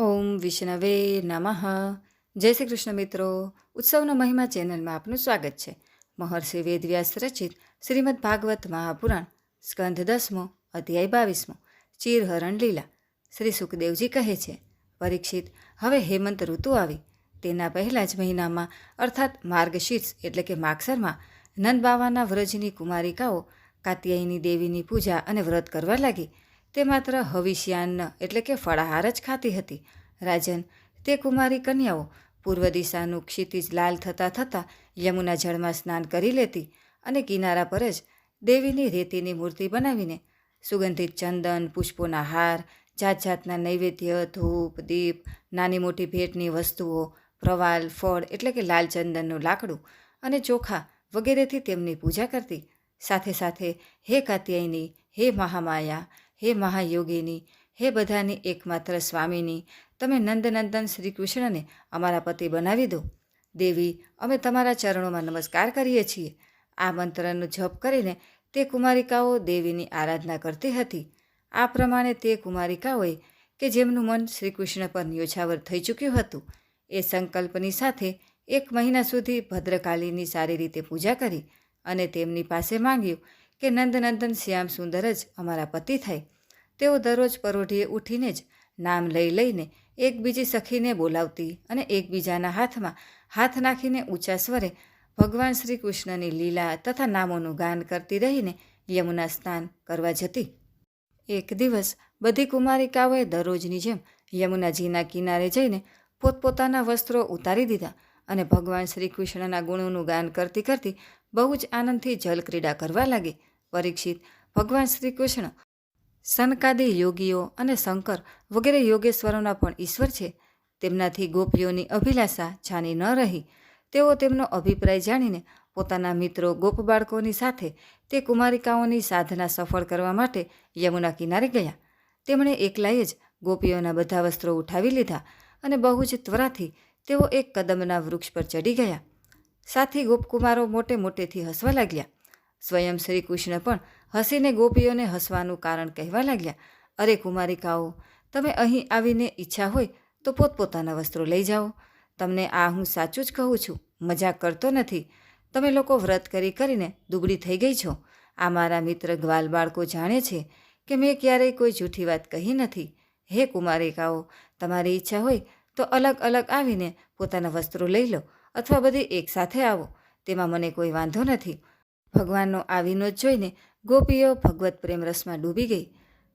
ઓમ વિષ્ણવે નમઃ. જય શ્રી કૃષ્ણ મિત્રો. ઉત્સવનો મહિમા ચેનલમાં આપનું સ્વાગત છે. મહર્ષિ વેદવ્યાસ રચિત શ્રીમદ ભાગવત મહાપુરાણ સ્કંધ દસમો, અધ્યાય બાવીસમો, ચીરહરણ લીલા, શ્રી સુખદેવજી કહે છે. પરીક્ષિત, હવે હેમંત ઋતુ આવી. તેના પહેલાં જ મહિનામાં, અર્થાત માર્ગશીર્ષ એટલે કે માગસરમાં, નંદ બાવાના વ્રજની કુમારિકાઓ કાત્યાયની દેવીની પૂજા અને વ્રત કરવા લાગી. તે માત્ર હવિષ્યાન્ન એટલે કે ફળાહાર જ ખાતી હતી. રાજન, તે કુમારી કન્યાઓ પૂર્વ દિશાનું ક્ષિતિજ લાલ થતાં થતાં યમુના જળમાં સ્નાન કરી લેતી અને કિનારા પર જ દેવીની રેતીની મૂર્તિ બનાવીને સુગંધિત ચંદન, પુષ્પોના હાર જાત જાતના નૈવેદ્ય, ધૂપ, દીપ, નાની મોટી ભેટની વસ્તુઓ, પ્રવાલ, ફળ, એટલે કે લાલ ચંદનનું લાકડું અને ચોખા વગેરેથી તેમની પૂજા કરતી. સાથે સાથે હે કાત્યાયની, હે મહામાયા હે મહાયોગીની, હે બધાની એકમાત્ર સ્વામીની, તમે નંદનંદન શ્રી કૃષ્ણને અમારા પતિ બનાવી દો. દેવી, અમે તમારા ચરણોમાં નમસ્કાર કરીએ છીએ. આ મંત્રનો જપ કરીને તે કુમારિકાઓ દેવીની આરાધના કરતી હતી. આ પ્રમાણે તે કુમારિકાઓએ કે જેમનું મન શ્રી કૃષ્ણ પર ન્યોછાવર થઈ ચૂક્યું હતું, એ સંકલ્પની સાથે એક મહિના સુધી ભદ્રકાલીની સારી રીતે પૂજા કરી અને તેમની પાસે માંગ્યું કે નંદનંદન શ્યામ સુંદર જ અમારા પતિ થાય. તેઓ દરરોજ પરોઢીએ ઉઠીને જ નામ લઈ લઈને એકબીજી સખીને બોલાવતી અને એકબીજાના હાથમાં હાથ નાખીને ઊંચા સ્વરે ભગવાન શ્રી કૃષ્ણની લીલા તથા નામોનું ગાન કરતી રહીને યમુના સ્નાન કરવા જતી. એક દિવસ બધી કુમારિકાઓએ દરરોજની જેમ યમુનાજીના કિનારે જઈને પોતપોતાના વસ્ત્રો ઉતારી દીધા અને ભગવાન શ્રી કૃષ્ણના ગુણોનું ગાન કરતી કરતી બહુ જ આનંદથી જલક્રીડા કરવા લાગી. પરીક્ષિત. ભગવાન શ્રી કૃષ્ણ સનકાદી યોગીઓ અને શંકર વગેરે યોગેશ્વરોના પણ ઈશ્વર છે. તેમનાથી ગોપીઓની અભિલાષા જાણી ન રહી. તેઓ તેમનો અભિપ્રાય જાણીને પોતાના મિત્રો ગોપ બાળકોની સાથે તે કુમારિકાઓની સાધના સફળ કરવા માટે યમુના કિનારે ગયા. તેમણે એકલાએ જ ગોપીઓના બધા વસ્ત્રો ઉઠાવી લીધા અને બહુ જ ત્વરાથી તેઓ એક કદમના વૃક્ષ પર ચડી ગયા. સાથી ગોપકુમારો મોટે મોટેથી હસવા લાગ્યા. સ્વયં શ્રી કૃષ્ણ પણ હસીને ગોપીઓને હસવાનું કારણ કહેવા લાગ્યા. અરે કુમારિકાઓ, તમે અહીં આવીને ઈચ્છા હોય તો પોતપોતાના વસ્ત્રો લઈ જાઓ. તમને આ હું સાચું જ કહું છું, મજાક કરતો નથી. તમે લોકો વ્રત કરી કરીને દુબળી થઈ ગઈ છો. આ મારા મિત્ર ગ્વાલ બાળકો જાણે છે કે મેં ક્યારેય કોઈ જૂઠી વાત કહી નથી. હે કુમારિકાઓ, તમારી ઈચ્છા હોય તો અલગ અલગ આવીને પોતાના વસ્ત્રો લઈ લો અથવા બધી એકસાથે આવો. તેમાં મને કોઈ વાંધો નથી. ભગવાનનો આ વિનોદ જોઈને ગોપીઓ ભગવત પ્રેમ રસમાં ડૂબી ગઈ.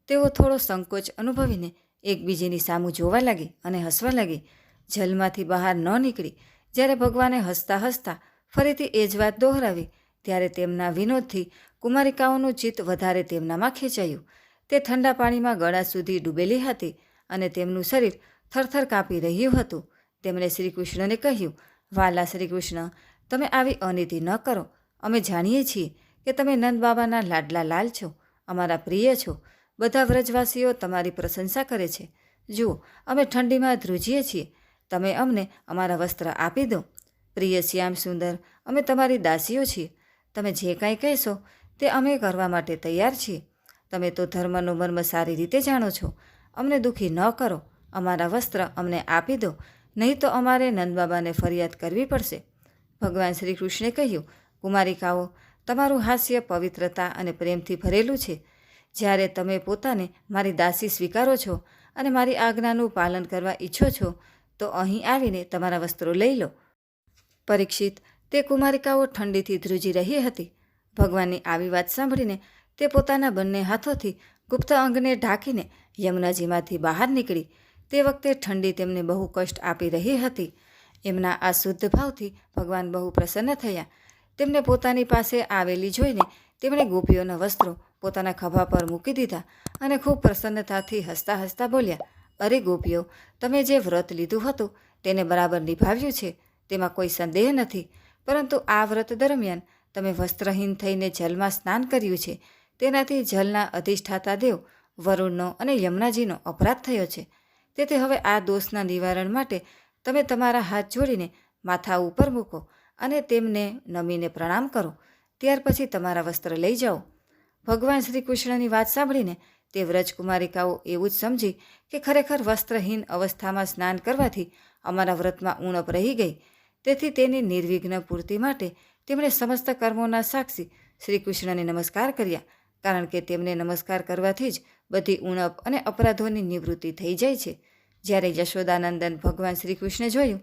તેઓ થોડો સંકોચ અનુભવીને એકબીજીની સામું જોવા લાગી અને હસવા લાગી. જલમાંથી બહાર ન નીકળી. જ્યારે ભગવાને હસતા હસતા ફરીથી એ જ વાત દોહરાવી, ત્યારે તેમના વિનોદથી કુમારિકાઓનું ચિત્ત વધારે તેમનામાં ખેંચાયું. તે ઠંડા પાણીમાં ગળા સુધી ડૂબેલી હતી અને તેમનું શરીર થરથર કાપી રહ્યું હતું. તેમણે શ્રીકૃષ્ણને કહ્યું, વાલા શ્રી કૃષ્ણ તમે આવી અનિતિ ન કરો. અમે જાણીએ છીએ કે તમે નંદ બાબાના લાડલા લાલ છો, અમારા પ્રિય છો. બધા વ્રજવાસીઓ તમારી પ્રશંસા કરે છે. જુઓ, અમે ઠંડીમાં ધ્રુજીએ છીએ. તમે અમને અમારા વસ્ત્ર આપી દો. પ્રિય શ્યામ સુંદર, અમે તમારી દાસીઓ છીએ. તમે જે કાંઈ કહેશો તે અમે કરવા માટે તૈયાર છીએ. તમે તો ધર્મનો મર્મ સારી રીતે જાણો છો. અમને દુઃખી ન કરો. અમારા વસ્ત્ર અમને આપી દો. નહીં તો અમારે નંદબાબાને ફરિયાદ કરવી પડશે. ભગવાન શ્રી કૃષ્ણે કહ્યું કુમારિકાઓ તમારું હાસ્ય પવિત્રતા અને પ્રેમથી ભરેલું છે. જ્યારે તમે પોતાને મારી દાસી સ્વીકારો છો અને મારી આજ્ઞાનું પાલન કરવા ઈચ્છો છો, તો અહીં આવીને તમારા વસ્ત્રો લઈ લો. પરીક્ષિત, તે કુમારિકાઓ ઠંડીથી ધ્રુજી રહી હતી. ભગવાનની આવી વાત સાંભળીને તે પોતાના બંને હાથોથી ગુપ્ત અંગને ઢાંકીને યમુનાજીમાંથી બહાર નીકળી. તે વખતે ઠંડી તેમને બહુ કષ્ટ આપી રહી હતી. એમના આ શુદ્ધ ભાવથી ભગવાન બહુ પ્રસન્ન થયા. તેમને પોતાની પાસે આવેલી જોઈને તેમણે ગોપીઓના વસ્ત્રો પોતાના ખભા પર મૂકી દીધા અને ખૂબ પ્રસન્નતાથી હસતા હસતા બોલ્યા, અરે ગોપીઓ, તમે જે વ્રત લીધું હતું તેને બરાબર નિભાવ્યું છે, તેમાં કોઈ સંદેહ નથી. પરંતુ આ વ્રત દરમિયાન તમે વસ્ત્રહીન થઈને જલમાં સ્નાન કર્યું છે. તેનાથી જલના અધિષ્ઠાતા દેવ વરુણનો અને યમુનાજીનો અપરાધ થયો છે. તેથી હવે આ દોષના નિવારણ માટે તમે તમારા હાથ જોડીને માથા ઉપર મૂકો. અને તેમને નમીને પ્રણામ કરો. ત્યાર પછી તમારા વસ્ત્ર લઈ જાઓ. ભગવાન શ્રી કૃષ્ણની વાત સાંભળીને તે વ્રજકુમારિકાઓ એવું જ સમજી કે ખરેખર વસ્ત્રહીન અવસ્થામાં સ્નાન કરવાથી અમારા વ્રતમાં ઉણપ રહી ગઈ. તેથી તેની નિર્વિઘ્ન પૂર્તિ માટે તેમણે સમસ્ત કર્મોના સાક્ષી શ્રી કૃષ્ણને નમસ્કાર કર્યા, કારણ કે તેમને નમસ્કાર કરવાથી જ બધી ઉણપ અને અપરાધોની નિવૃત્તિ થઈ જાય છે. જ્યારે યશોદાનંદન ભગવાન શ્રી કૃષ્ણે જોયું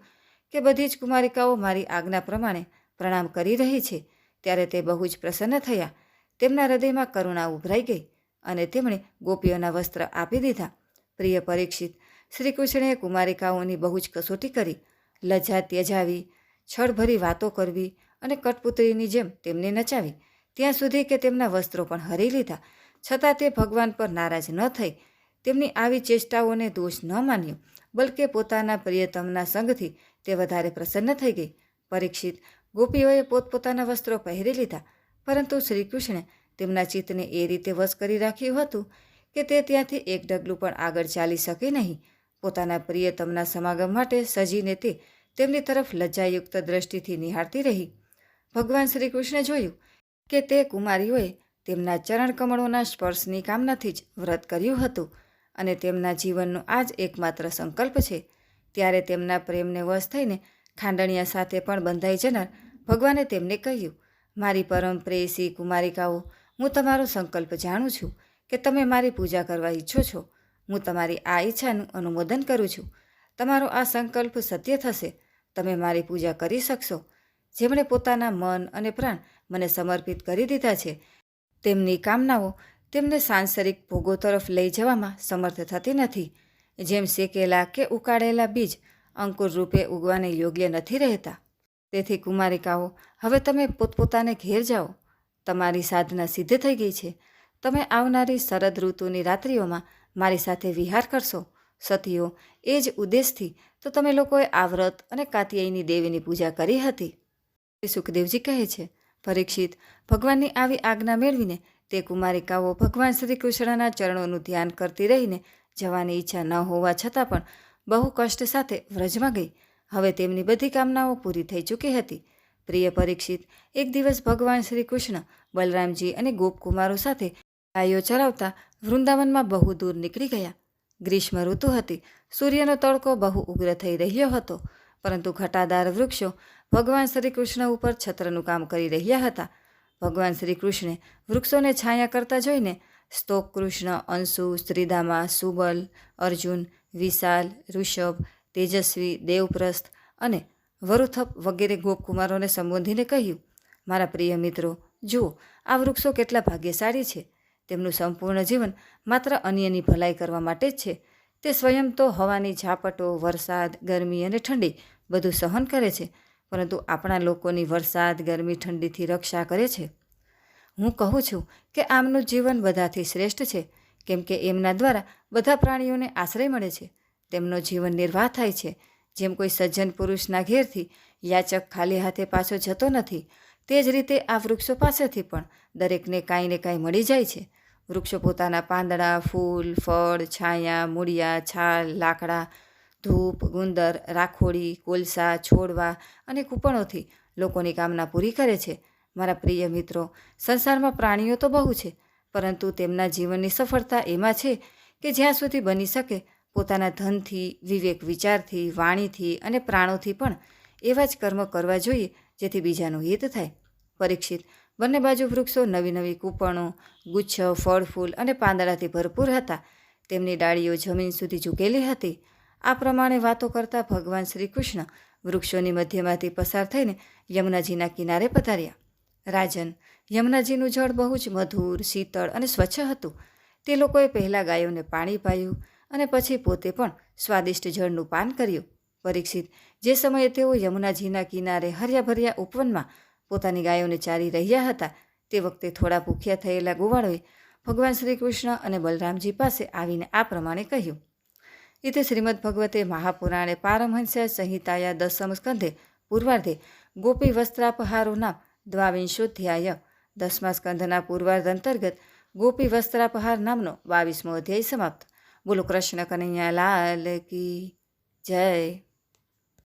કે બધી જ કુમારિકાઓ મારી આજ્ઞા પ્રમાણે પ્રણામ કરી રહી છે. ત્યારે તે બહુ જ પ્રસન્ન થયા. તેમના હૃદયમાં કરુણા ઉભરાઈ ગઈ અને તેમણે ગોપીઓના વસ્ત્ર આપી દીધા. પ્રિય પરીક્ષિત શ્રી કૃષ્ણએ કુમારિકાઓની બહુ જ કસોટી કરી. લજ્જા ત્યજાવી, છળભરી વાતો કરવી અને કઠપુતળીની જેમ તેમને નચાવી. ત્યાં સુધી કે તેમના વસ્ત્રો પણ હરી લીધા. છતાં તે ભગવાન પર નારાજ ન થઈ. તેમની આવી ચેષ્ટાઓને દોષ ન માન્યો. બલકે પોતાના પ્રિયતમના સંગથી તે વધારે પ્રસન્ન થઈ ગઈ. પરીક્ષિત ગોપીઓએ પોતપોતાના વસ્ત્રો પહેરી લીધા, પરંતુ શ્રીકૃષ્ણે તેમના ચિત્તને એ રીતે વશ કરી રાખ્યું હતું કે તે ત્યાંથી એક ડગલું પણ આગળ ચાલી શકે નહીં. પોતાના પ્રિયતમના સમાગમ માટે સજીને તે તેમની તરફ લજ્જાયુક્ત દ્રષ્ટિથી નિહાળતી રહી. ભગવાન શ્રી કૃષ્ણે જોયું કે તે કુમારીઓએ તેમના ચરણ કમળોના સ્પર્શની કામનાથી જ વ્રત કર્યું હતું. અને તેમના જીવનનો આ જ એકમાત્ર સંકલ્પ છે. ત્યારે તેમના પ્રેમને વશ થઈને ખાંડણિયા સાથે પણ બંધાઈ જનાર ભગવાને તેમને કહ્યું, મારી પરમ પ્રેયસી કુમારિકાઓ, હું તમારો સંકલ્પ જાણું છું કે તમે મારી પૂજા કરવા ઈચ્છો છો. હું તમારી આ ઈચ્છાનું અનુમોદન કરું છું. તમારો આ સંકલ્પ સત્ય થશે. તમે મારી પૂજા કરી શકશો. જેમણે પોતાના મન અને પ્રાણ મને સમર્પિત કરી દીધા છે, તેમની કામનાઓ તેમને સાંસારિક ભોગો તરફ લઈ જવામાં સમર્થ થતી નથી. જેમ શેકેલા કે ઉકાળેલા બીજ અંકુર રૂપે ઉગવાને યોગ્ય નથી રહેતા. તેથી કુમારિકાઓ, હવે તમે પોતપોતાને ઘેર જાઓ. તમારી સાધના સિદ્ધ થઈ ગઈ છે. તમે આવનારી શરદ ઋતુની રાત્રિઓમાં મારી સાથે વિહાર કરશો. સતીઓ, એ જ ઉદ્દેશથી તો તમે લોકોએ આ વ્રત અને કાતિયાઈની દેવીની પૂજા કરી હતી. સુખદેવજી કહે છે, પરીક્ષિત, ભગવાનની આવી આજ્ઞા મેળવીને તે કુમારિકાઓ ભગવાન શ્રી કૃષ્ણના ચરણોનું ધ્યાન કરતી રહીને જવાની ઈચ્છા ન હોવા છતાં પણ બહુ કષ્ટ સાથે વ્રજમાં ગઈ. હવે તેમની બધી કામનાઓ પૂરી થઈ ચૂકી હતી. પ્રિય પરીક્ષિત, એક દિવસ ભગવાન શ્રી કૃષ્ણ બલરામજી અને ગોપકુમારો સાથે ગાયો ચરાવતા વૃંદાવનમાં બહુ દૂર નીકળી ગયા. ગ્રીષ્મ ઋતુ હતી. સૂર્યનો તડકો બહુ ઉગ્ર થઈ રહ્યો હતો. પરંતુ ઘટાદાર વૃક્ષો ભગવાન શ્રી કૃષ્ણ ઉપર છત્રનું કામ કરી રહ્યા હતા. ભગવાન શ્રી કૃષ્ણે વૃક્ષોને છાયા કરતા જોઈને સ્તોક કૃષ્ણ, અંશુ શ્રીદામા સુબલ, અર્જુન, વિશાલ, ઋષભ, તેજસ્વી, દેવપ્રસ્થ અને વરુથપ વગેરે ગોપકુમારોને સંબોધીને કહ્યું, મારા પ્રિય મિત્રો, જુઓ, આ વૃક્ષો કેટલા ભાગ્યશાળી છે. તેમનું સંપૂર્ણ જીવન માત્ર અન્યની ભલાઈ કરવા માટે જ છે. તે સ્વયં તો હવાની ઝાપટો, વરસાદ, ગરમી અને ઠંડી બધું સહન કરે છે. પરંતુ આપણા લોકોની વરસાદ, ગરમી, ઠંડીથી રક્ષા કરે છે. હું કહું છું કે આમનું જીવન બધાથી શ્રેષ્ઠ છે, કેમ કે એમના દ્વારા બધા પ્રાણીઓને આશ્રય મળે છે. તેમનો જીવન નિર્વાહ થાય છે. જેમ કોઈ સજ્જન પુરુષના ઘેરથી યાચક ખાલી હાથે પાછો જતો નથી, તે જ રીતે આ વૃક્ષો પાસેથી પણ દરેકને કાંઈ ને કાંઈ મળી જાય છે. વૃક્ષો પોતાના પાંદડા, ફૂલ, ફળ, છાયા, મૂળિયા, છાલ, લાકડા ધૂપ, ગુંદર, રાખોડી, કોલસા, છોડવા અને કૂપણોથી લોકોની કામના પૂરી કરે છે. મારા પ્રિય મિત્રો, સંસારમાં પ્રાણીઓ તો બહુ છે, પરંતુ તેમના જીવનની સફળતા એમાં છે કે જ્યાં સુધી બની શકે પોતાના ધનથી, વિવેક વિચારથી, વાણીથી અને પ્રાણોથી પણ એવા જ કર્મ કરવા જોઈએ જેથી બીજાનું હિત થાય. પરીક્ષિત, બંને બાજુ વૃક્ષો નવી નવી કૂપણો, ગુચ્છ ફળ ફૂલ અને પાંદડાથી ભરપૂર હતા. તેમની ડાળીઓ જમીન સુધી ઝૂકેલી હતી. આ પ્રમાણે વાતો કરતા ભગવાન શ્રી કૃષ્ણ વૃક્ષોની મધ્યમાંથી પસાર થઈને યમુનાજીના કિનારે પધાર્યા. રાજન, યમુનાજીનું જળ બહુ જ મધુર, શીતળ અને સ્વચ્છ હતું. તે લોકોએ પહેલાં ગાયોને પાણી પાયું અને પછી પોતે પણ સ્વાદિષ્ટ જળનું પાન કર્યું. પરીક્ષિત, જે સમયે તેઓ યમુનાજીના કિનારે હર્યાભર્યા ઉપવનમાં પોતાની ગાયોને ચારી રહ્યા હતા, તે વખતે થોડા ભૂખ્યા થયેલા ગોવાળોએ ભગવાન શ્રી કૃષ્ણ અને બલરામજી પાસે આવીને આ પ્રમાણે કહ્યું इति श्रीमद्भगवते महापुराणे पारमहंस्य संहिताया दशम स्कन्धे पूर्वार्धे गोपीवस्त्रापहारो नाम द्वाविंशोऽध्याय દસમા સ્કંધના પૂર્વાર્ધ અંતર્ગત ગોપી વસ્ત્રાપહાર નામનો બાવીસમો અધ્યાય સમાપ્ત બોલો કૃષ્ણ કનૈયા લાલ કી જય